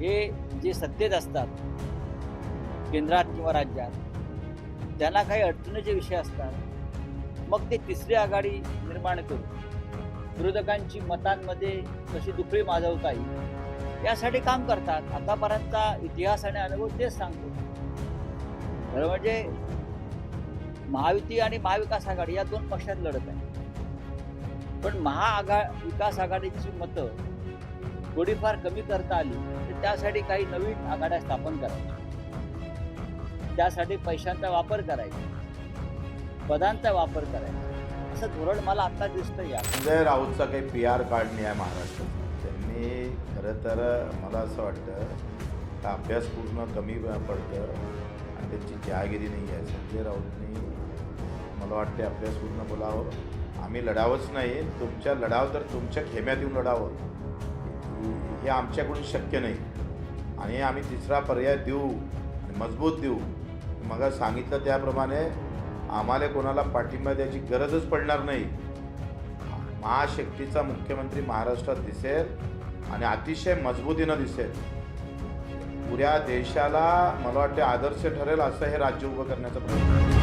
हे जे सत्तेत असतात केंद्रात किंवा राज्यात त्यांना काही अडचणीचे विषय असतात. मग ते तिसरी आघाडी निर्माण करू विरोधकांची मतांमध्ये कशी दुखळी माजवता येईल यासाठी काम करतात. आतापर्यंतचा इतिहास आणि अनुभव तेच सांगतो. खरं म्हणजे महायुती आणि महाविकास आघाडी या दोन पक्षात लढत आहे. पण महाआघा विकास आघाडीची मतं थोडीफार कमी करता आली तर त्यासाठी काही नवीन आघाड्या स्थापन करायच्या. त्यासाठी पैशांचा वापर करायचा पदांचा वापर करायचा. असं धोरण मला आता दिसतं या. संजय राऊतचा काही पी आर कार्ड नाही आहे महाराष्ट्रात. त्यांनी खरं तर मला असं वाटतं का अभ्यास पूर्ण कमी पडतं आणि त्यांची जहागिरी नाही आहे. संजय राऊतनी मला वाटते अभ्यास पूर्ण बोलावं. आम्ही लढावंच नाही. तुमच्या लढाव तर तुमच्या खेम्यात येऊन लढावं. हे आमच्याकडून शक्य नाही. आणि आम्ही तिसरा पर्याय देऊ मजबूत देऊ. मग सांगितलं त्याप्रमाणे आम्हाला कोणाला पाठिंबा द्यायची गरजच पडणार नाही. महाशक्तीचा मुख्यमंत्री महाराष्ट्रात दिसेल आणि अतिशय मजबूतीनं दिसेल. पुऱ्या देशाला मला वाटते आदर्श ठरेल असं हे राज्य उभं करण्याचा प्रयत्न